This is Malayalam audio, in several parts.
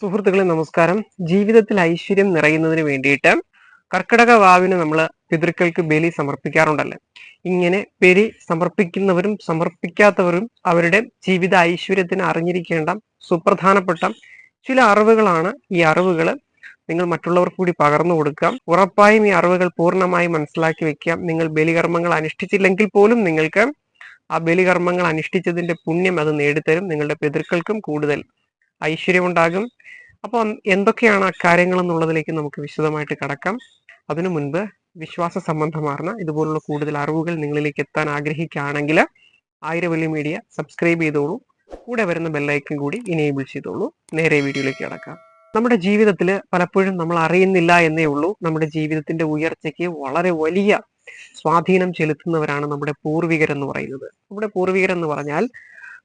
സുഹൃത്തുക്കളെ നമസ്കാരം. ജീവിതത്തിൽ ഐശ്വര്യം നിറയുന്നതിന് വേണ്ടിയിട്ട് കർക്കിടക വാവിന് നമ്മൾ പിതൃക്കൾക്ക് ബലി സമർപ്പിക്കാറുണ്ടല്ലേ? ഇങ്ങനെ ബലി സമർപ്പിക്കുന്നവരും സമർപ്പിക്കാത്തവരും അവരുടെ ജീവിത ഐശ്വര്യത്തിന് അറിഞ്ഞിരിക്കേണ്ട സുപ്രധാനപ്പെട്ട ചില അറിവുകളാണ് ഈ അറിവുകൾ നിങ്ങൾ മറ്റുള്ളവർക്ക് കൂടി പകർന്നു കൊടുക്കാം ഉറപ്പായും ഈ അറിവുകൾ പൂർണമായി മനസ്സിലാക്കി വെക്കാം നിങ്ങൾ ബലികർമ്മങ്ങൾ അനുഷ്ഠിച്ചില്ലെങ്കിൽ പോലും നിങ്ങൾക്ക് ആ ബലികർമ്മങ്ങൾ അനുഷ്ഠിച്ചതിന്റെ പുണ്യം അത് നേടിത്തരും. നിങ്ങളുടെ പിതൃക്കൾക്കും കൂടുതൽ ഐശ്വര്യമുണ്ടാകും. അപ്പോൾ എന്തൊക്കെയാണ് അക്കാര്യങ്ങൾ കാര്യങ്ങൾ എന്നുള്ളതിലേക്ക് നമുക്ക് വിശദമായിട്ട് കടക്കാം. അതിനു മുൻപ് വിശ്വാസ സംബന്ധമാർന്ന ഇതുപോലുള്ള കൂടുതൽ അറിവുകൾ നിങ്ങളിലേക്ക് എത്താൻ ആഗ്രഹിക്കുകയാണെങ്കിൽ ആയിരവല്ലി മീഡിയ സബ്സ്ക്രൈബ് ചെയ്തോളൂ. കൂടെ വരുന്ന ബെല്ലൈക്കൻ കൂടി ഇനേബിൾ ചെയ്തോളൂ. നേരെ വീഡിയോയിലേക്ക് കടക്കാം. നമ്മുടെ ജീവിതത്തിൽ പലപ്പോഴും നമ്മൾ അറിയുന്നില്ല എന്നേ ഉള്ളൂ. നമ്മുടെ ജീവിതത്തിന്റെ ഉയർച്ചയ്ക്ക് വളരെ വലിയ സ്വാധീനം ചെലുത്തുന്നവരാണ് നമ്മുടെ പൂർവികരെന്ന് പറയുന്നത്. നമ്മുടെ പൂർവികരെന്ന് പറഞ്ഞാൽ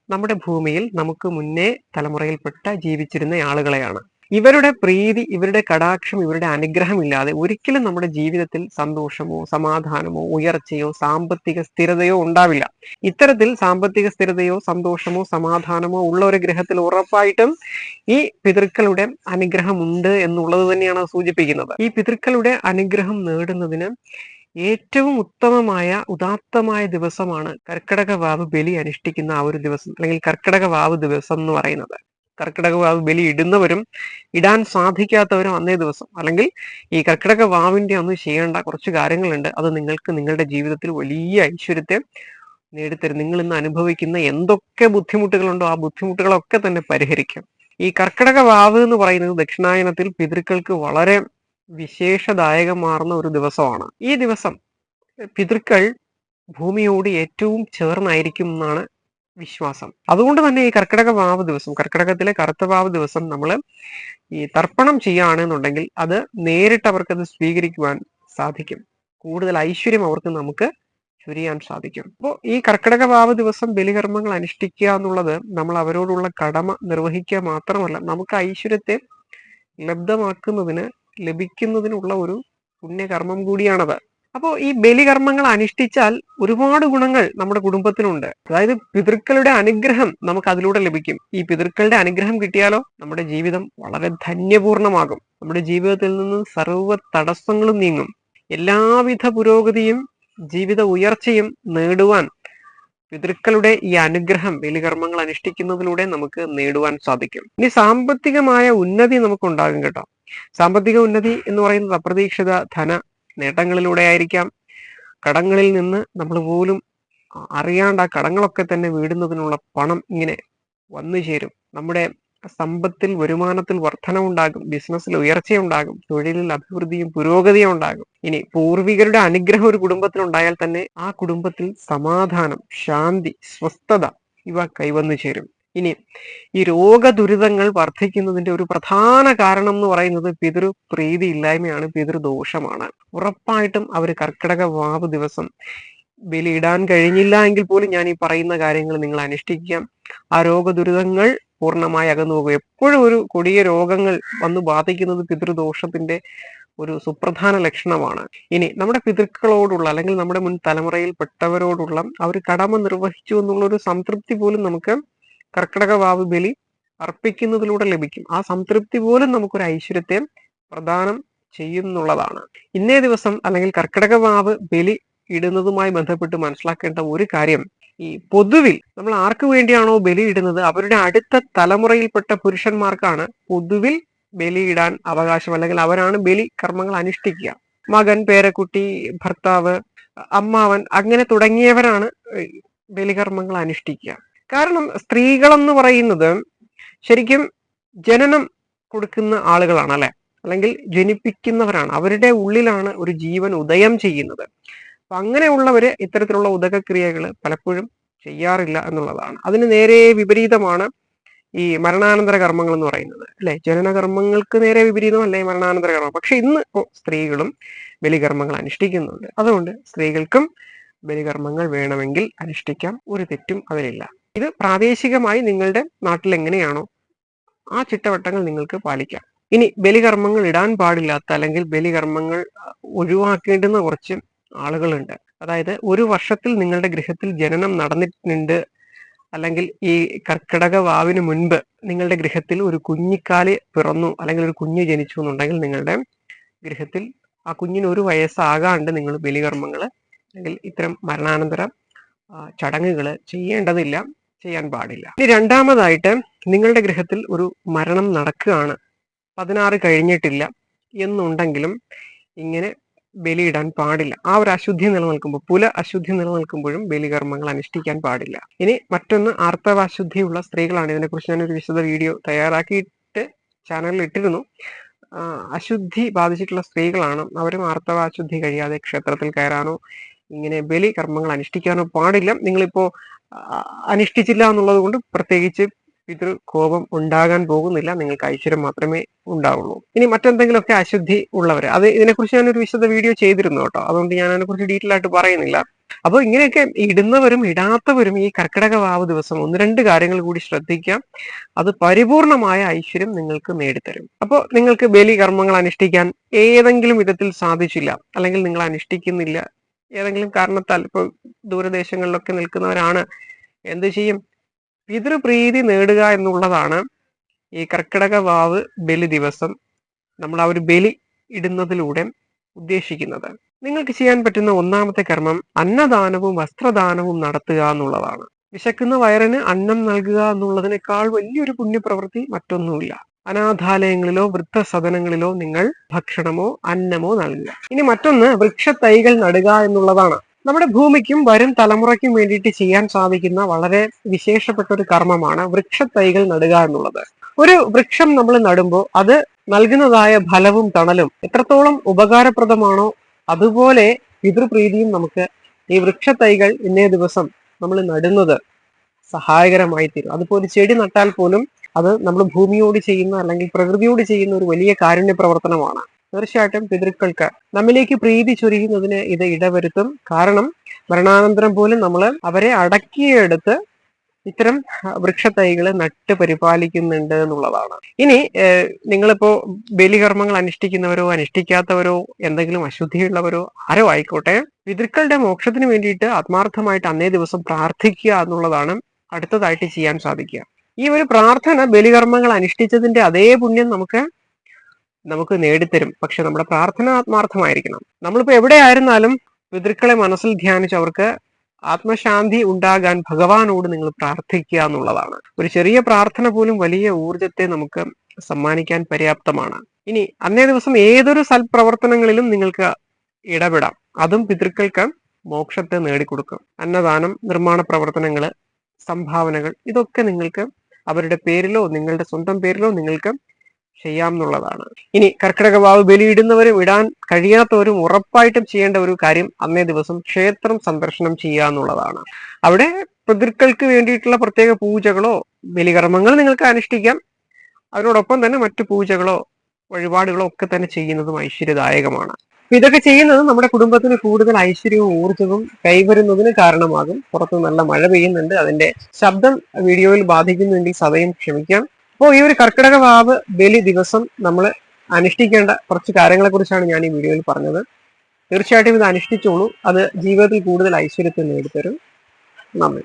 നമ്മുടെ ഭൂമിയിൽ നമുക്ക് മുന്നേ തലമുറയിൽപ്പെട്ട ജീവിച്ചിരുന്ന ആളുകളെയാണ്. ഇവരുടെ പ്രീതി ഇവരുടെ കടാക്ഷം ഇവരുടെ അനുഗ്രഹം ഇല്ലാതെ ഒരിക്കലും നമ്മുടെ ജീവിതത്തിൽ സന്തോഷമോ സമാധാനമോ ഉയർച്ചയോ സാമ്പത്തിക സ്ഥിരതയോ ഉണ്ടാവില്ല. ഇത്തരത്തിൽ സാമ്പത്തിക സ്ഥിരതയോ സന്തോഷമോ സമാധാനമോ ഉള്ള ഒരു ഗ്രഹത്തിൽ ഉറപ്പായിട്ടും ഈ പിതൃക്കളുടെ അനുഗ്രഹം ഉണ്ട് എന്നുള്ളത് തന്നെയാണ് സൂചിപ്പിക്കുന്നത്. ഈ പിതൃക്കളുടെ അനുഗ്രഹം നേടുന്നതിന് ഏറ്റവും ഉത്തമമായ ഉദാത്തമായ ദിവസമാണ് കർക്കിടക വാവ് ബലി അനുഷ്ഠിക്കുന്ന ആ ഒരു ദിവസം അല്ലെങ്കിൽ കർക്കിടക വാവ് ദിവസം എന്ന് പറയുന്നത്. കർക്കിടക വാവ് ബലി ഇടുന്നവരും ഇടാൻ സാധിക്കാത്തവരും അന്നേ ദിവസം. അല്ലെങ്കിൽ ഈ കർക്കിടക വാവിന്റെ ഒന്ന് ചെയ്യേണ്ട കുറച്ച് കാര്യങ്ങളുണ്ട്. അത് നിങ്ങൾക്ക് നിങ്ങളുടെ ജീവിതത്തിൽ വലിയ ഐശ്വര്യത്തെ നേടിത്തരും. നിങ്ങൾ ഇന്ന് അനുഭവിക്കുന്ന എന്തൊക്കെ ബുദ്ധിമുട്ടുകളുണ്ടോ ആ ബുദ്ധിമുട്ടുകളൊക്കെ തന്നെ പരിഹരിക്കും. ഈ കർക്കിടക വാവ് എന്ന് പറയുന്നത് ദക്ഷിണായനത്തിൽ പിതൃക്കൾക്ക് വളരെ വിശേഷദായകമാർന്ന ഒരു ദിവസമാണ്. ഈ ദിവസം പിതൃക്കൾ ഭൂമിയോട് ഏറ്റവും ചേർന്നായിരിക്കും എന്നാണ് വിശ്വാസം. അതുകൊണ്ട് തന്നെ ഈ കർക്കിടക വാവ് ദിവസം കർക്കിടകത്തിലെ കറുത്ത വാവ് ദിവസം നമ്മൾ ഈ തർപ്പണം ചെയ്യുകയാണെന്നുണ്ടെങ്കിൽ അത് നേരിട്ട് അവർക്ക് അത് സ്വീകരിക്കുവാൻ സാധിക്കും. കൂടുതൽ ഐശ്വര്യം അവർക്ക് നമുക്ക് ചുരിയാൻ സാധിക്കും. അപ്പോൾ ഈ കർക്കിടക വാവ് ദിവസം ബലികർമ്മങ്ങൾ അനുഷ്ഠിക്കുക എന്നുള്ളത് നമ്മൾ അവരോടുള്ള കടമ നിർവഹിക്കുക മാത്രമല്ല നമുക്ക് ഐശ്വര്യത്തെ ലബ്ധമാക്കുന്നതിന് ലഭിക്കുന്നതിനുള്ള ഒരു പുണ്യകർമ്മം കൂടിയാണത്. അപ്പോൾ ഈ ബലികർമ്മങ്ങൾ അനുഷ്ഠിച്ചാൽ ഒരുപാട് ഗുണങ്ങൾ നമ്മുടെ കുടുംബത്തിനുണ്ട്. അതായത് പിതൃക്കളുടെ അനുഗ്രഹം നമുക്ക് അതിലൂടെ ലഭിക്കും. ഈ പിതൃക്കളുടെ അനുഗ്രഹം കിട്ടിയാലോ നമ്മുടെ ജീവിതം വളരെ ധന്യപൂർണമാകും. നമ്മുടെ ജീവിതത്തിൽ നിന്ന് സർവ തടസ്സങ്ങളും നീങ്ങും. എല്ലാവിധ പുരോഗതിയും ജീവിത ഉയർച്ചയും നേടുവാൻ പിതൃക്കളുടെ ഈ അനുഗ്രഹം ബലികർമ്മങ്ങൾ അനുഷ്ഠിക്കുന്നതിലൂടെ നമുക്ക് നേടുവാൻ സാധിക്കും. ഇനി സാമ്പത്തികമായ ഉന്നതി നമുക്ക് ഉണ്ടാകും കേട്ടോ. സാമ്പത്തിക ഉന്നതി എന്ന് പറയുന്നത് അപ്രതീക്ഷിത ധന നേട്ടങ്ങളിലൂടെ ആയിരിക്കാം. കടങ്ങളിൽ നിന്ന് നമ്മൾ പോലും അറിയാണ്ട് ആ കടങ്ങളൊക്കെ തന്നെ വീടുന്നതിനുള്ള പണം ഇങ്ങനെ വന്നു ചേരും നമ്മുടെ സമ്പത്തിൽ വരുമാനത്തിൽ വർധനമുണ്ടാകും ബിസിനസ്സിൽ ഉയർച്ചയുണ്ടാകും തൊഴിലിൽ അഭിവൃദ്ധിയും പുരോഗതിയും ഉണ്ടാകും. ഇനി പൂർവികരുടെ അനുഗ്രഹം ഒരു കുടുംബത്തിൽ ഉണ്ടായാൽ തന്നെ ആ കുടുംബത്തിൽ സമാധാനം ശാന്തി സ്വസ്ഥത ഇവ കൈവന്നു ചേരും. ഇനി ഈ രോഗദുരിതങ്ങൾ വർദ്ധിക്കുന്നതിന്റെ ഒരു പ്രധാന കാരണം എന്ന് പറയുന്നത് പിതൃ പ്രീതി ഇല്ലായ്മയാണ് പിതൃദോഷമാണ്. ഉറപ്പായിട്ടും അവർ കർക്കിടക വാവ് ദിവസം ബലിയിടാൻ കഴിഞ്ഞില്ല എങ്കിൽ പോലും ഞാൻ ഈ പറയുന്ന കാര്യങ്ങൾ നിങ്ങൾ അനുഷ്ഠിക്കാം. ആ രോഗദുരിതങ്ങൾ പൂർണമായി അകന്നു പോകും. എപ്പോഴും ഒരു കൊടിയ രോഗങ്ങൾ വന്നു ബാധിക്കുന്നത് പിതൃദോഷത്തിന്റെ ഒരു സുപ്രധാന ലക്ഷണമാണ്. ഇനി നമ്മുടെ പിതൃക്കളോടുള്ള അല്ലെങ്കിൽ നമ്മുടെ മുൻ തലമുറയിൽപ്പെട്ടവരോടുള്ള ആ ഒരു കടമ നിർവഹിച്ചു എന്നുള്ള ഒരു സംതൃപ്തി പോലും നമുക്ക് കർക്കിടക വാവ് ബലി അർപ്പിക്കുന്നതിലൂടെ ലഭിക്കും. ആ സംതൃപ്തി പോലും നമുക്കൊരു ഐശ്വര്യത്തെ പ്രദാനം ചെയ്യുന്നുള്ളതാണ്. ഇന്നേ ദിവസം അല്ലെങ്കിൽ കർക്കിടക വാവ് ബലി ഇടുന്നതുമായി ബന്ധപ്പെട്ട് മനസ്സിലാക്കേണ്ട ഒരു കാര്യം ഈ പൊതുവിൽ നമ്മൾ ആർക്ക് വേണ്ടിയാണോ ബലിയിടുന്നത്? അവരുടെ അടുത്ത തലമുറയിൽപ്പെട്ട പുരുഷന്മാർക്കാണ് പൊതുവിൽ ബലിയിടാൻ അവകാശം. അല്ലെങ്കിൽ അവരാണ് ബലി കർമ്മങ്ങൾ അനുഷ്ഠിക്കുക. മകൻ പേരക്കുട്ടി ഭർത്താവ് അമ്മാവൻ അങ്ങനെ തുടങ്ങിയവരാണ് ബലികർമ്മങ്ങൾ അനുഷ്ഠിക്കുക. കാരണം സ്ത്രീകളെന്ന് പറയുന്നത് ശരിക്കും ജനനം കൊടുക്കുന്ന ആളുകളാണ് അല്ലെ? അല്ലെങ്കിൽ ജനിപ്പിക്കുന്നവരാണ്. അവരുടെ ഉള്ളിലാണ് ഒരു ജീവൻ ഉദയം ചെയ്യുന്നത്. അപ്പൊ അങ്ങനെയുള്ളവര് ഇത്തരത്തിലുള്ള ഉദകക്രിയകൾ പലപ്പോഴും ചെയ്യാറില്ല എന്നുള്ളതാണ്. അതിന് നേരെ വിപരീതമാണ് ഈ മരണാനന്തര കർമ്മങ്ങൾ എന്ന് പറയുന്നത് അല്ലെ? ജനന കർമ്മങ്ങൾക്ക് നേരെ വിപരീതമല്ലേ മരണാനന്തര കർമ്മം പക്ഷെ ഇന്ന് സ്ത്രീകളും ബലികർമ്മങ്ങൾ അനുഷ്ഠിക്കുന്നുണ്ട്. അതുകൊണ്ട് സ്ത്രീകൾക്കും ബലികർമ്മങ്ങൾ വേണമെങ്കിൽ അനുഷ്ഠിക്കാം. ഒരു തെറ്റും അതിലില്ല. ഇത് പ്രാദേശികമായി നിങ്ങളുടെ നാട്ടിൽ എങ്ങനെയാണോ ആ ചിട്ടവട്ടങ്ങൾ നിങ്ങൾക്ക് പാലിക്കാം. ഇനി ബലികർമ്മങ്ങൾ ഇടാൻ പാടില്ലാത്ത അല്ലെങ്കിൽ ബലികർമ്മങ്ങൾ ഒഴിവാക്കേണ്ടുന്ന കുറച്ച് ആളുകളുണ്ട്. അതായത് ഒരു വർഷത്തിൽ നിങ്ങളുടെ ഗൃഹത്തിൽ ജനനം നടന്നിട്ടുണ്ട്. അല്ലെങ്കിൽ ഈ കർക്കിടക വാവിന് മുൻപ് നിങ്ങളുടെ ഗൃഹത്തിൽ ഒരു കുഞ്ഞിക്കാൽ പിറന്നു അല്ലെങ്കിൽ ഒരു കുഞ്ഞ് ജനിച്ചു എന്നുണ്ടെങ്കിൽ നിങ്ങളുടെ ഗൃഹത്തിൽ ആ കുഞ്ഞിന് ഒരു വയസ്സാകാണ്ട് നിങ്ങൾ ബലികർമ്മങ്ങൾ അല്ലെങ്കിൽ ഇത്തരം മരണാനന്തര ചടങ്ങുകൾ ചെയ്യേണ്ടതില്ല ചെയ്യാൻ പാടില്ല. ഇനി രണ്ടാമതായിട്ട് നിങ്ങളുടെ ഗൃഹത്തിൽ ഒരു മരണം നടക്കുകയാണ്. പതിനാറ് കഴിഞ്ഞിട്ടില്ല എന്നുണ്ടെങ്കിലും ഇങ്ങനെ ബലിയിടാൻ പാടില്ല. ആ ഒരു അശുദ്ധി നിലനിൽക്കുമ്പോൾ പുല അശുദ്ധി നിലനിൽക്കുമ്പോഴും ബലികർമ്മങ്ങൾ അനുഷ്ഠിക്കാൻ പാടില്ല. ഇനി മറ്റൊന്ന് ആർത്തവാശുദ്ധിയുള്ള സ്ത്രീകളാണ്. ഇതിനെക്കുറിച്ച് ഞാനൊരു വിശദ വീഡിയോ തയ്യാറാക്കിയിട്ട് ചാനലിൽ ഇട്ടിരുന്നു. അശുദ്ധി ബാധിച്ചിട്ടുള്ള സ്ത്രീകളാണ്. അവരും ആർത്തവാശുദ്ധി കഴിയാതെ ക്ഷേത്രത്തിൽ കയറാനോ ഇങ്ങനെ ബലി കർമ്മങ്ങൾ അനുഷ്ഠിക്കാനോ പാടില്ല. നിങ്ങളിപ്പോ അനുഷ്ഠിച്ചില്ല എന്നുള്ളത് കൊണ്ട് പ്രത്യേകിച്ച് പിതൃ കോപം ഉണ്ടാകാൻ പോകുന്നില്ല. നിങ്ങൾക്ക് ഐശ്വര്യം മാത്രമേ ഉണ്ടാവുള്ളൂ. ഇനി മറ്റെന്തെങ്കിലുമൊക്കെ അശുദ്ധി ഉള്ളവർ അത് ഇതിനെക്കുറിച്ച് ഞാനൊരു വിശദ വീഡിയോ ചെയ്തിരുന്നു കേട്ടോ. അതുകൊണ്ട് ഞാൻ അതിനെക്കുറിച്ച് ഡീറ്റെയിൽ ആയിട്ട് പറയുന്നില്ല. അപ്പോൾ ഇങ്ങനെയൊക്കെ ഇടുന്നവരും ഇടാത്തവരും ഈ കർക്കിടക വാവ് ദിവസം ഒന്ന് രണ്ട് കാര്യങ്ങൾ കൂടി ശ്രദ്ധിക്കാം. അത് പരിപൂർണമായ ഐശ്വര്യം നിങ്ങൾക്ക് നേടിത്തരും. അപ്പോൾ നിങ്ങൾക്ക് ബലി കർമ്മങ്ങൾ അനുഷ്ഠിക്കാൻ ഏതെങ്കിലും വിധത്തിൽ സാധിച്ചില്ല അല്ലെങ്കിൽ നിങ്ങൾ അനുഷ്ഠിക്കുന്നില്ല ഏതെങ്കിലും കാരണത്താൽ ഇപ്പോൾ ദൂരദേശങ്ങളിലൊക്കെ നിൽക്കുന്നവരാണ് എന്ത് ചെയ്യും? പിതൃപ്രീതി നേടുക എന്നുള്ളതാണ് ഈ കർക്കിടക വാവ് ബലി ദിവസം നമ്മൾ ആ ഒരു ബലി ഇടുന്നതിലൂടെ ഉദ്ദേശിക്കുന്നത്. നിങ്ങൾക്ക് ചെയ്യാൻ പറ്റുന്ന ഒന്നാമത്തെ കർമ്മം അന്നദാനവും വസ്ത്രദാനവും നടത്തുക എന്നുള്ളതാണ്. വിശക്കുന്ന വയറിന് അന്നം നൽകുക എന്നുള്ളതിനേക്കാൾ വലിയൊരു പുണ്യപ്രവൃത്തി മറ്റൊന്നുമില്ല. അനാഥാലയങ്ങളിലോ വൃദ്ധസദനങ്ങളിലോ നിങ്ങൾ ഭക്ഷണമോ അന്നമോ നൽകുക. ഇനി മറ്റൊന്ന് വൃക്ഷത്തൈകൾ നടുക എന്നുള്ളതാണ്. നമ്മുടെ ഭൂമിക്കും വരും തലമുറയ്ക്കും വേണ്ടിയിട്ട് ചെയ്യാൻ സാധിക്കുന്ന വളരെ വിശേഷപ്പെട്ട ഒരു കർമ്മമാണ് വൃക്ഷത്തൈകൾ നടുക എന്നുള്ളത്. ഒരു വൃക്ഷം നമ്മൾ നടുമ്പോൾ അത് നൽകുന്നതായ ഫലവും തണലും എത്രത്തോളം ഉപകാരപ്രദമാണോ അതുപോലെ പിതൃപ്രീതിയും നമുക്ക് ഈ വൃക്ഷത്തൈകൾ ഇന്നേ ദിവസം നമ്മൾ നടുന്നത് സഹായകരമായി തീരും. അതിപ്പോ ഒരു ചെടി നട്ടാൽ പോലും അത് നമ്മൾ ഭൂമിയോട് ചെയ്യുന്ന അല്ലെങ്കിൽ പ്രകൃതിയോട് ചെയ്യുന്ന ഒരു വലിയ കാരുണ്യ പ്രവർത്തനമാണ് തീർച്ചയായിട്ടും പിതൃക്കൾക്ക് നമ്മിലേക്ക് പ്രീതി ചൊരിയുന്നതിന് ഇത് ഇടവരുത്തും. കാരണം മരണാനന്തരം പോലും നമ്മൾ അവരെ അടക്കിയെടുത്ത് ഇത്തരം വൃക്ഷത്തൈകൾ നട്ട് പരിപാലിക്കുന്നുണ്ട് എന്നുള്ളതാണ്. ഇനി നിങ്ങളിപ്പോ ബലികർമ്മങ്ങൾ അനുഷ്ഠിക്കുന്നവരോ അനുഷ്ഠിക്കാത്തവരോ എന്തെങ്കിലും അശുദ്ധിയുള്ളവരോ ആരോ ആയിക്കോട്ടെ പിതൃക്കളുടെ മോക്ഷത്തിന് വേണ്ടിയിട്ട് ആത്മാർത്ഥമായിട്ട് അന്നേ ദിവസം പ്രാർത്ഥിക്കുക എന്നുള്ളതാണ് അടുത്തതായിട്ട് ചെയ്യാൻ സാധിക്കുക. ഈ ഒരു പ്രാർത്ഥന ബലികർമ്മങ്ങൾ അനുഷ്ഠിച്ചതിന്റെ അതേ പുണ്യം നമുക്ക് നമുക്ക് നേടിത്തരും. പക്ഷെ നമ്മുടെ പ്രാർത്ഥന ആത്മാർത്ഥമായിരിക്കണം. നമ്മളിപ്പോൾ എവിടെ ആയിരുന്നാലും പിതൃക്കളെ മനസ്സിൽ ധ്യാനിച്ച് അവർക്ക് ആത്മശാന്തി ഉണ്ടാകാൻ ഭഗവാനോട് നിങ്ങൾ പ്രാർത്ഥിക്കുക എന്നുള്ളതാണ്. ഒരു ചെറിയ പ്രാർത്ഥന പോലും വലിയ ഊർജത്തെ നമുക്ക് സമ്മാനിക്കാൻ പര്യാപ്തമാണ്. ഇനി അന്നേ ദിവസം ഏതൊരു സൽപ്രവർത്തനങ്ങളിലും നിങ്ങൾക്ക് ഇടപെടാം. അതും പിതൃക്കൾക്ക് മോക്ഷത്തെ നേടിക്കൊടുക്കും. അന്നദാനം നിർമ്മാണ പ്രവർത്തനങ്ങൾ സംഭാവനകൾ ഇതൊക്കെ നിങ്ങൾക്ക് അവരുടെ പേരിലോ നിങ്ങളുടെ സ്വന്തം പേരിലോ നിങ്ങൾക്ക് ചെയ്യാമെന്നുള്ളതാണ്. ഇനി കർക്കിടക വാവ് ബലിയിടുന്നവരും ഇടാൻ കഴിയാത്തവരും ഉറപ്പായിട്ടും ചെയ്യേണ്ട ഒരു കാര്യം അന്നേ ദിവസം ക്ഷേത്രം സന്ദർശനം ചെയ്യുക എന്നുള്ളതാണ്. അവിടെ പിതൃക്കൾക്ക് വേണ്ടിയിട്ടുള്ള പ്രത്യേക പൂജകളോ ബലികർമ്മങ്ങൾ നിങ്ങൾക്ക് അനുഷ്ഠിക്കാം. അതിനോടൊപ്പം തന്നെ മറ്റു പൂജകളോ വഴിപാടുകളോ ഒക്കെ തന്നെ ചെയ്യുന്നതും ഐശ്വര്യദായകമാണ്. ഇതൊക്കെ ചെയ്യുന്നത് നമ്മുടെ കുടുംബത്തിന് കൂടുതൽ ഐശ്വര്യവും ഊർജവും കൈവരുന്നതിന് കാരണമാകും. പുറത്ത് നല്ല മഴ പെയ്യുന്നുണ്ട്. അതിന്റെ ശബ്ദം വീഡിയോയിൽ ബാധിക്കുന്നുണ്ടെങ്കിൽ സതയും ക്ഷമിക്കാം. അപ്പോൾ ഈ ഒരു കർക്കിടക വാവ് ബലി ദിവസം നമ്മൾ അനുഷ്ഠിക്കേണ്ട കുറച്ച് കാര്യങ്ങളെ കുറിച്ചാണ് ഞാൻ ഈ വീഡിയോയിൽ പറഞ്ഞത്. തീർച്ചയായിട്ടും ഇത് അനുഷ്ഠിച്ചോളൂ. അത് ജീവിതത്തിൽ കൂടുതൽ ഐശ്വര്യത്തെ നേടിത്തരും. നന്ദി.